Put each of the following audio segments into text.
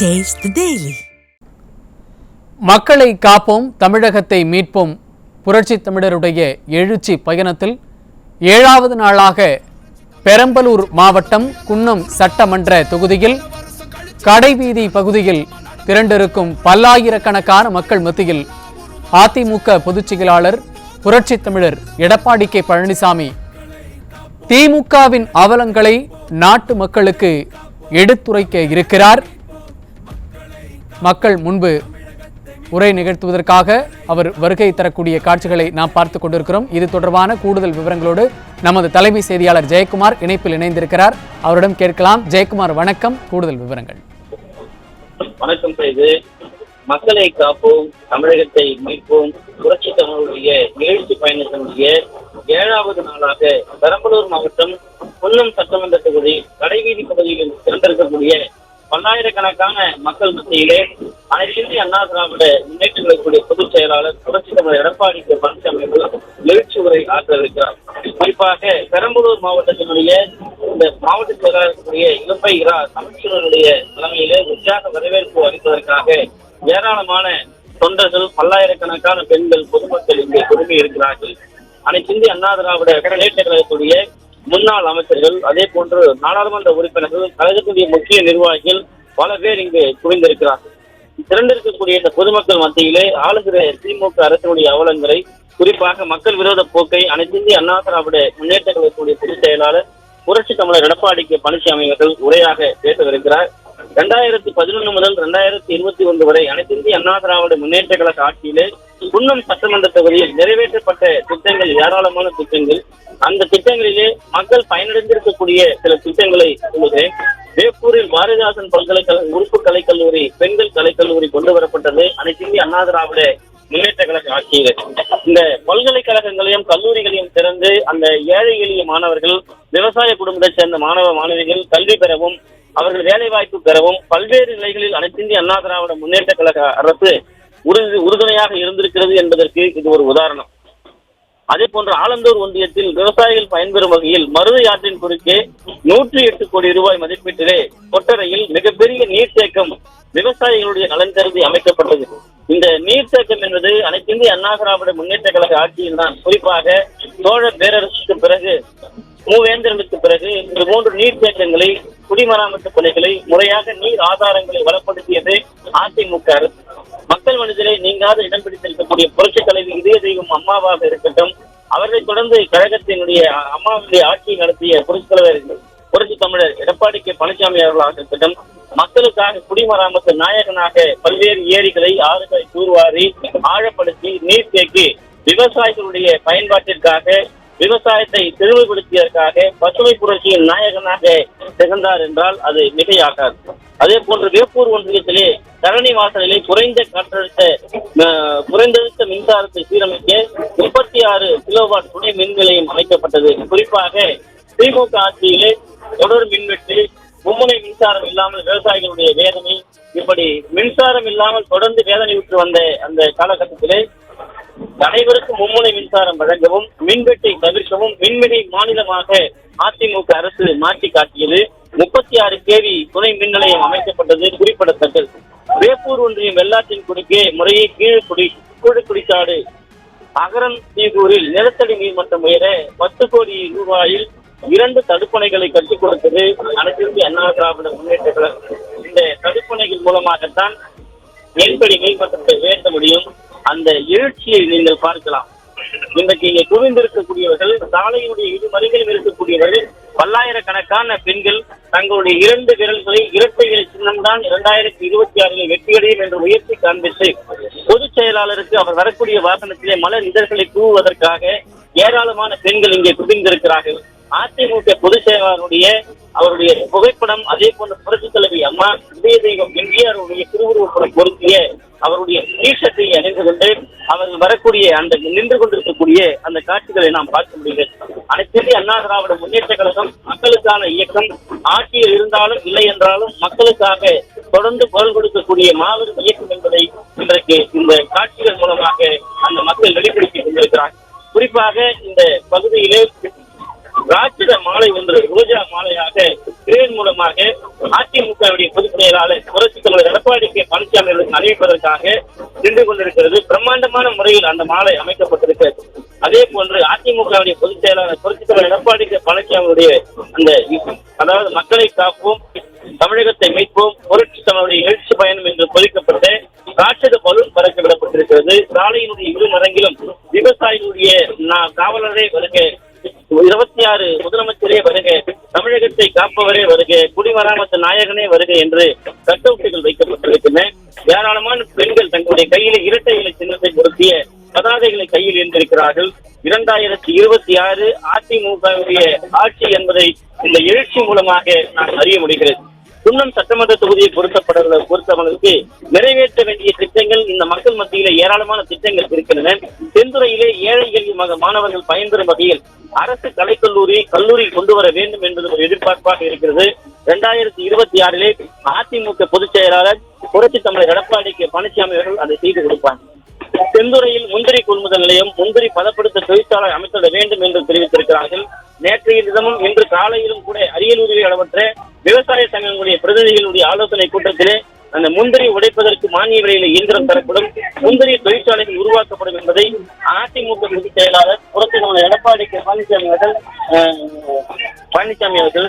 Taste daily மக்களை காப்போம் தமிழகத்தை மீட்போம். புரட்சி தமிழருடைய எழுச்சி பயணத்தில் ஏழாவது நாளாக பெரம்பலூர் மாவட்டம் குன்னம் சட்டமன்ற தொகுதியில் கடைவீதி பகுதியில் திரண்டிருக்கும் பல்லாயிரக்கணக்கான மக்கள் மத்தியில் அதிமுக பொதுச் செயலாளர் புரட்சி தமிழர் எடப்பாடி கே பழனிசாமி திமுகவின் அவலங்களை நாட்டு மக்களுக்கு எடுத்துரைக்க இருக்கிறார். மக்கள் முன்பு உரை நிகழ்த்துவதற்காக அவர் வருகை தரக்கூடிய காட்சிகளை நாம் பார்த்து கொண்டிருக்கிறோம். இது தொடர்பான கூடுதல் விவரங்களோடு நமது தலைமை செய்தியாளர் ஜெயக்குமார் இணைப்பில் இணைந்திருக்கிறார். அவரிடம் கேட்கலாம். ஜெயக்குமார் வணக்கம். கூடுதல் விவரங்கள். வணக்கம் செய்து மக்களை காப்போம் தமிழகத்தை மீட்போம் புரட்சி தமிழுடைய நிகழ்ச்சி பயணத்தினுடைய ஏழாவது நாளாக பெரம்பலூர் மாவட்டம் குன்னம் சட்டமன்ற தொகுதி கடைவீதி பகுதியில் திரண்டிருக்கக்கூடிய பல்லாயிரக்கணக்கான மக்கள் மத்தியிலே அனைத்து இந்திய அண்ணா திராவிட முன்னேற்றங்களுக்குரிய பொதுச் செயலாளர் புரட்சி தமிழர் எடப்பாடி கே பழனிசாமி அவர்கள் எழுச்சி உரை ஆற்றவிருக்கிறார் குறிப்பாக பெரம்பலூர் மாவட்டத்தினுடைய இந்த மாவட்ட செயலாளர்களுடைய இளம்பை இரா அமைச்சர்களுடைய தலைமையிலே உற்சாக வரவேற்பு அளிப்பதற்காக ஏராளமான தொண்டர்கள் பல்லாயிரக்கணக்கான பெண்கள் பொதுமக்கள் இங்கே குழுமி இருக்கிறார்கள். அனைத்து இந்திய அண்ணா திராவிட முன்னேற்ற கழகத்துடைய முன்னாள் அமைச்சர்கள் அதே போன்று நாடாளுமன்ற உறுப்பினர்கள் கழகத்துடைய முக்கிய நிர்வாகிகள் பல பேர் இங்கு குவிந்திருக்கிறார்கள். திரண்டிருக்கக்கூடிய இந்த பொதுமக்கள் மத்தியிலே ஆளுகிற திமுக அரசினுடைய அவலங்களை குறிப்பாக மக்கள் விரோத போக்கை அனைத்து இந்திய அண்ணா திராவிட முன்னேற்ற கழகத்துடைய பொதுச் செயலாளர் புரட்சி தமிழர் எடப்பாடி கே பழனிசாமி அவர்கள் உரையாக பேசவிருக்கிறார். இரண்டாயிரத்தி பதினொன்று முதல் இரண்டாயிரத்தி இருபத்தி ஒன்று வரை அனைத்து இந்திய அண்ணா திராவிட முன்னேற்ற கழக ஆட்சியிலே குன்னம் சட்டமன்ற தொகுதியில் நிறைவேற்றப்பட்ட திட்டங்கள் ஏராளமான திட்டங்கள். அந்த திட்டங்களிலே மக்கள் பயனடைந்திருக்கக்கூடிய சில திட்டங்களை சொல்லுகிறேன் வேப்பூரில் பாரதிதாசன் பல்கலைக்கழக உறுப்பு கலைக்கல்லூரி பெண்கள் கலைக்கல்லூரி கொண்டு வரப்பட்டது அனைத்து இந்திய அண்ணா திராவிட முன்னேற்ற கழக ஆட்சியிலே. இந்த பல்கலைக்கழகங்களையும் கல்லூரிகளையும் திறந்து அந்த ஏழை எளிய மாணவர்கள் விவசாய குடும்பத்தைச் சேர்ந்த மாணவ மாணவிகள் கல்வி பெறவும் அவர்கள் வேலைவாய்ப்பு பெறவும் பல்வேறு நிலைகளில் அனைத்திந்திய அண்ணா திராவிட முன்னேற்ற கழக அரசு உறுதி உறுதுணையாக இருந்திருக்கிறது என்பதற்கு இது ஒரு உதாரணம். அதே போன்று ஆலந்தூர் ஒன்றியத்தில் விவசாயிகள் பயன்பெறும் வகையில் மருதை ஆற்றின் குறுக்கே நூற்றி எட்டு கோடி ரூபாய் மதிப்பீட்டிலே கொட்டரையில் மிகப்பெரிய நீர்த்தேக்கம் விவசாயிகளுடைய நலன் கருதி அமைக்கப்பட்டது. இந்த நீர்த்தேக்கம் என்பது அனைத்து இந்திய அண்ணா திராவிட முன்னேற்ற கழக ஆட்சியில் தான் குறிப்பாக சோழ பேரரசுக்கு பிறகு மூவேந்திரனுக்கு பிறகு இது மூன்று நீர்த்தேக்கங்களை குடிமராமத்து பணிகளை முறையாக நீர் ஆதாரங்களை வளப்படுத்தியது அதிமுக அரசு. மக்கள் மனதிலே நீங்காத இடம் பிடித்திருக்கக்கூடிய புரட்சி தலைவி இதய தெய்வம் அம்மாவாக இருக்கட்டும் அவர்களை தொடர்ந்து கழகத்தினுடைய அம்மாவுடைய ஆட்சியை நடத்திய புரட்சி தலைவர் புரட்சி தமிழர் எடப்பாடி கே. பழனிசாமி அவர்களாக இருக்கட்டும் மக்களுக்காக குடிமராமத்து நாயகனாக பல்வேறு ஏரிகளை ஆறுகளை தூர்வாரி ஆழப்படுத்தி நீர் தேக்கி விவசாயிகளுடைய பயன்பாட்டிற்காக விவசாயத்தை தெளிவுபடுத்தியதற்காக பசுமை புரட்சியின் நாயகனாக திகழ்ந்தார் என்றால் அது மிகையாகாது. அதே போன்று வேப்பூர் ஒன்றியத்திலே தரணி வாசலிலே குறைந்த காற்றழுத்த குறைந்தழுத்த மின்சாரத்தை சீரமைக்க முப்பத்தி ஆறு கிலோவாட் துணை மின் நிலையம் அமைக்கப்பட்டது. குறிப்பாக திமுக ஆட்சியிலே தொடர் மின்வெட்டு மும்முனை மின்சாரம் இல்லாமல் விவசாயிகளுடைய வேதனை இப்படி மின்சாரம் இல்லாமல் தொடர்ந்து வேதனையுற்று வந்த அந்த காலகட்டத்திலே அனைவருக்கும் மும்முனை மின்சாரம் வழங்கவும் மின்வெட்டை தவிர்க்கவும் மின்மிகை மாநிலமாக அதிமுக அரசு மாற்றி காட்டியது. முப்பத்தி ஆறு கேவி துணை மின் நிலையம் அமைக்கப்பட்டது குறிப்பிடத்தக்கது. வேப்பூர் ஒன்றியம் வெள்ளாற்றின் குறுக்கே முறையே கீழ்குடி கீழ்குடிக்காடு அகரம் தீகூரில் நிலத்தடி நீர்மட்டம் உயர பத்து கோடி ரூபாயில் இரண்டு தடுப்பணைகளை கட்டிக் கொடுத்தது அனைத்து இந்திய அண்ணா திராவிட முன்னேற்ற கழகம். இந்த தடுப்பணைகள் மூலமாகத்தான் மீன்பிடி நீர்மட்டத்தை உயர்த்த முடியும். அந்த எழுச்சியை நீங்கள் பார்க்கலாம். இன்றைக்கு இங்கே குவிந்திருக்கக்கூடியவர்கள் சாலையுடைய இரு மருங்கிலும் இருக்கக்கூடியவர்கள் பல்லாயிரக்கணக்கான பெண்கள் தங்களுடைய இரண்டு விரல்களை இரட்டை சின்னம் சின்னம்தான் இரண்டாயிரத்தி இருபத்தி ஆறில் வெற்றியடையும் என்று உயர்த்தி காண்பித்து பொதுச் செயலாளருக்கு அவர் வரக்கூடிய வாகனத்திலே மலர் இதழ்களை தூவுவதற்காக ஏராளமான பெண்கள் இங்கே குவிந்திருக்கிறார்கள். அதிமுக பொதுச் செயலாளருடைய அவருடைய புகைப்படம் அதே போன்ற புரட்சி தலைவி அம்மா இதய தெய்வம் எம்ஜிஆருடைய திருவுருவப்படம் பொருத்திய அவருடைய டீஷர்ட்டை அணிந்து கொண்டு அவர்கள் வரக்கூடிய அந்த நின்று கொண்டிருக்கக்கூடிய அந்த காட்சிகளை நாம் பார்க்க முடிகிறது அனைத்து அண்ணா திராவிட முன்னேற்ற கழகம் மக்களுக்கான இயக்கம் ஆட்சியில் இருந்தாலும் இல்லை என்றாலும் மக்களுக்காக தொடர்ந்து குரல் கொடுக்கக்கூடிய மாபெரும் இயக்கம் என்பதை இன்றைக்கு இந்த காட்சிகள் மூலமாக அந்த மக்கள் வெளிப்படுத்திக் கொண்டிருக்கிறார் குறிப்பாக இந்த பகுதியிலே ராட்சத மாலை ஒன்று ரோஜா மாலையாக கிரேன் மூலமாக அதிமுகவுடைய பொதுச் செயலாளர் புரட்சி தலைவர் எடப்பாடி கே. பழனிசாமி அவர்களுக்கு அறிவிப்பதற்காக நின்று கொண்டிருக்கிறது. பிரம்மாண்டமான முறையில் அந்த மாலை அமைக்கப்பட்டிருக்கிறது அதே போன்று அதிமுகவுடைய பொதுச் செயலாளர் புரட்சி தலைவர் எடப்பாடி கே. பழனிசாமியுடைய அந்த அதாவது மக்களை காப்போம் தமிழகத்தை மீட்போம் புரட்சி தமிழுடைய எழுச்சி பயணம் என்று பொறிக்கப்பட்ட ராட்சத பலூன் பறக்க விடப்பட்டிருக்கிறது. சாலையினுடைய இரு மரங்கிலும் விவசாயிகளுடைய காவலரே வருக இருபத்தி ஆறு முதலமைச்சரே வருக தமிழகத்தை காப்பவரே வருக குடிமராமத்து நாயகனே வருக என்று கட்டவுட்டுகள் வைக்கப்பட்டிருக்கின்றன. ஏராளமான பெண்கள் தங்களுடைய கையில இரட்டை இலை சின்னத்தை பொருத்திய பதாதைகளை கையில் ஏந்திருக்கிறார்கள். இரண்டாயிரத்தி இருபத்தி ஆறு அதிமுகவுடைய ஆட்சி என்பதை இந்த எழுச்சி மூலமாக நான் அறிய முடிகிறது. குன்னம் சட்டமன்ற தொகுதியை பொருத்தப்பட பொறுத்தவர்களுக்கு நிறைவேற்ற வேண்டிய திட்டங்கள் இந்த மக்கள் மத்தியில ஏராளமான திட்டங்கள் இருக்கின்றன. தென்துறையிலே ஏழை எளிய மாணவர்கள் பயன்பெறும் வகையில் அரசு கலைக்கல்லூரி கல்லூரி கொண்டு வர வேண்டும் என்பது ஒரு எதிர்பார்ப்பாக இருக்கிறது. இரண்டாயிரத்தி இருபத்தி ஆறிலே அதிமுக பொதுச் செயலாளர் புரட்சி தமிழர் எடப்பாடி கே பழனிசாமி அவர்கள் அதை செய்து கொடுப்பாங்க. செந்துறையில் முந்திரி கொள்முதல் நிலையம் முந்திரி பதப்படுத்த தொழிற்சாலை அமைத்திட வேண்டும் என்று தெரிவித்திருக்கிறார்கள். நேற்றைய தினமும் இன்று காலையிலும் கூட அரியலூரில் இடம்பெற்ற விவசாய சங்கங்களுடைய பிரதிநிதிகளுடைய ஆலோசனை கூட்டத்திலே அந்த முந்திரி உடைப்பதற்கு மானிய விலையில இயந்திரம் தரப்படும் முந்திரி தொழிற்சாலைகள் உருவாக்கப்படும் என்பதை அதிமுக பொதுச் செயலாளர் புரட்சி எடப்பாடி கே. பழனிசாமி அவர்கள் பழனிசாமி அவர்கள்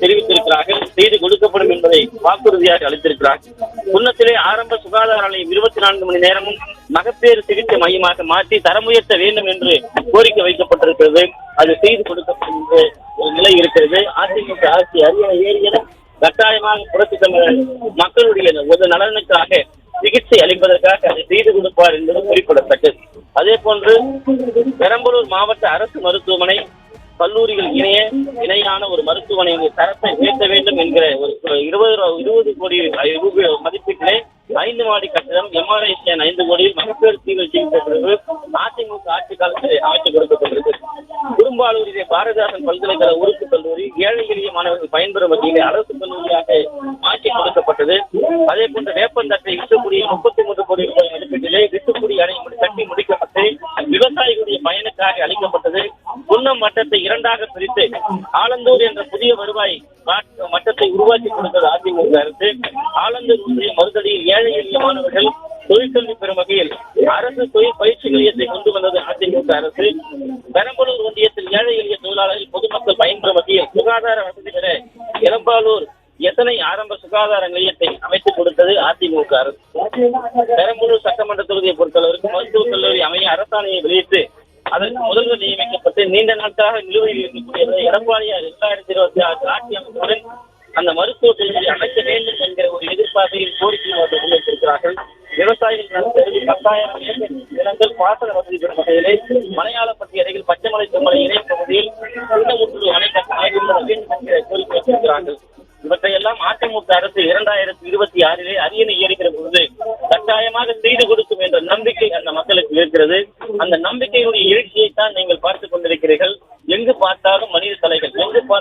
தெரிவித்திருக்கிறார்கள். செய்து கொடுக்கப்படும் என்பதை வாக்குறுதியாக அளித்திருக்கிறார் குன்னத்திலே ஆரம்ப சுகாதார நிலையம் இருபத்தி நான்கு மணி நேரமும் மகப்பேறு சிகிச்சை மையமாக மாற்றி தரம் உயர்த்த வேண்டும் என்று கோரிக்கை வைக்கப்பட்டிருக்கிறது. அது செய்து கொடுக்கப்படும் ஒரு நிலை இருக்கிறது. அதிமுக ஆட்சி அரியணை ஏறியன கட்டாயமாக புரட்சி தமிழர் மக்களுடைய ஒரு நலனுக்காக சிகிச்சை அளிப்பதற்காக அதை செய்து கொடுப்பார் என்பது குறிப்பிடத்தக்கது. அதே போன்று பெரம்பலூர் மாவட்ட அரசு மருத்துவமனை கல்லூரிகள் இணைய இணையான ஒரு மருத்துவமனையின் தரத்தை உயர்த்த வேண்டும் என்கிற ஒரு இருபது இருபது கோடி ரூபாய் மதிப்பீட்டிலே ஐந்து மாடி கட்டிடம் எம்ஆர்ஐ ஸ்கேன் ஐந்து கோடி மகப்பேறு தீவிர சிகிச்சை பிரிவு அதிமுக ஆட்சி காலத்தில் அமைத்து கொடுக்கப்பட்டிருக்கு குறும்பாலூரிலே பாரதிதாசன் பல்கலைக்கழக உறுப்பு கல்லூரி ஏழை எளிய மாணவர்கள் பயன்பெறும் வகையில் அரசு கல்லூரியாக மாற்றி கொடுக்கப்பட்டது. அதே போன்ற வேப்பந்தட்டை விட்டுக்குடியில் முப்பத்தி மூன்று கோடி ரூபாய் மதிப்பீட்டிலே விட்டுக்குடி அணை கட்டி முடிக்கப்பட்டு விவசாயிகளுடைய பயனுக்காக அளிக்கப்பட்டது. குன்னம் மட்டத்தை இரண்டாக பிரித்து ஆலந்தூர் என்ற புதிய வருவாய் காட்- மட்டத்தை உருவாக்கி கொடுத்தது அதிமுக அரசு. ஆலந்தூர் ஒன்றிய மறுதடியில் ஏழை எளிய மாணவர்கள் தொழிற்கல்வி பெறும் வகையில் அரசு தொழில் பயிற்சி நிலையத்தை கொண்டு வந்தது அதிமுக அரசு. பெரம்பலூர் ஒன்றியத்தில் ஏழை எளிய தொழிலாளர்கள் பொதுமக்கள் பயன்பெறும் வகையில் சுகாதார வசதி பெற எலம்பாலூர் எத்தனை ஆரம்ப சுகாதார நிலையத்தை அமைத்துக் கொடுத்தது அதிமுக அரசு? பெரம்பலூர் சட்டமன்ற தொகுதியை பொறுத்தளவிற்கு மருத்துவக் கல்லூரி அமைய அரசாணையை வெளியிட்டு அதற்கு முதல்வர் நியமிக்கப்பட்டு நீண்ட நாட்களாக நிலுவையில் இருக்கக்கூடிய எடப்பாடியார் இரண்டாயிரத்தி இருபத்தி ஆறு ஆட்சி அமைப்புடன் அந்த மருத்துவக் கல்லூரி அமைக்க வேண்டும் என்கிற ஒரு எதிர்பார்ப்பையில் கோரிக்கை அவர்கள் முன்வைத்திருக்கிறார்கள் விவசாயிகள் நலன் பத்தாயிரம் நிலங்கள் பாசன வசதி பெறும் வகையிலே மலையாளப்பட்டி அருகில் பச்சைமலை செம்மலை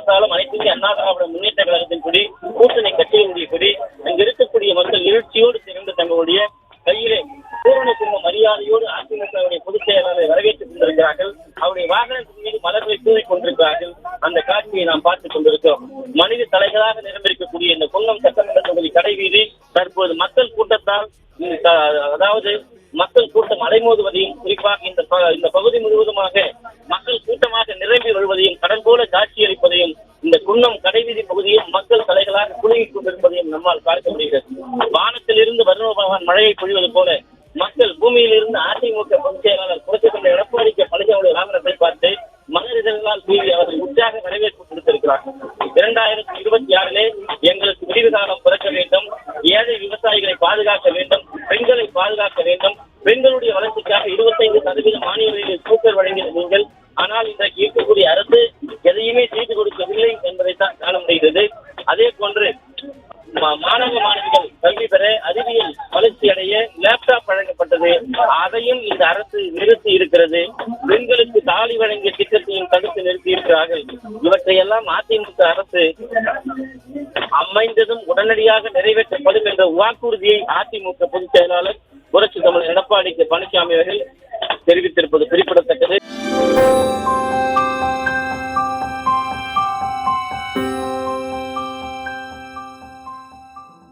பார்த்தாலும் அனைத்து அண்ணா திராவிட முன்னேற்ற கழகத்தின் கொடி கூட்டணி கட்சியினுடைய கொடி அங்கு இருக்கக்கூடிய மக்கள் எழுச்சியோடு திரண்டு தங்களுடைய கையிலே பூரண கும்ப மரியாதையோடு அதிமுகவுடைய பொதுச் செயலாளரை வரவேற்றுக் கொண்டிருக்கிறார்கள். அவருடைய வாகனத்தின் மீது மலர்களை தூவிக் கொண்டிருக்கிறார்கள். அந்த காட்சியை நாம் பார்த்துக் கொண்டிருக்கிறோம். மனித தலைகளாக நிரம்பியிருக்கக்கூடிய இந்த குன்னம் சட்டமன்ற தொகுதி கடைவீதி தற்போது மக்கள் கூட்டத்தால் அதாவது மக்கள் கூட்டம் அலைமோதுவதையும் குறிப்பாக இந்த இந்த பகுதி முழுவதுமாக மக்கள் கூட்டமாக நிரம்பி வருவதையும் கடன் போல காட்சியளிப்பதையும் குன்னம் கடைவீதி பகுதியில் மக்கள் தலைகளாக குலுங்கிக் கொண்டிருப்பதையும் நம்மால் பார்க்க முடிகிறது. வானத்திலிருந்து வருண பகவான் மழையை பொழிவது போல மக்கள் பூமியிலிருந்து அதிமுக பொதுச் செயலாளர் புரட்சித் தலைவர் எடப்பாடி கே பார்த்து மலரிதழ்களால் கூறி அவர்கள் உற்சாக வரவேற்பு கொடுத்திருக்கிறார். இரண்டாயிரத்தி இருபத்தி ஆறிலே எங்களுக்கு விடிவு காலம் பிறக்க வேண்டும். ஏழை விவசாயிகளை பாதுகாக்க வேண்டும். பெண்களை பாதுகாக்க வேண்டும். பெண்களுடைய வளர்ச்சிக்காக இருபத்தைந்து சதவீத மானிய விலையில் சூப்பர் வழங்கிய நீங்கள் ஆனால் இன்றைக்கு இருக்கக்கூடிய அரசு எதையுமே செய்து கொடுக்கவில்லை என்பதைத்தான் காண முடிகிறது அதே போன்று மா- மாணவ மாணவிகள் கல்வி பெற அறிவியல் வளர்ச்சி அடைய லேப்டாப் வழங்கப்பட்டது அதையும் இந்த அரசு நிறுத்தி இருக்கிறது. பெண்களுக்கு தாலி வழங்கிய திட்டத்தையும் தடுத்து நிறுத்தி இவற்றை இவற்றையெல்லாம் அதிமுக அரசு அமைந்ததும் உடனடியாக நிறைவேற்றப்படும் என்ற வாக்குறுதியை அதிமுக பொதுச் செயலாளர் புரட்சி தமிழர் எடப்பாடி பழனிசாமி அவர்கள் தெரிவித்திருப்பது குறிப்பிடத்தக்கது.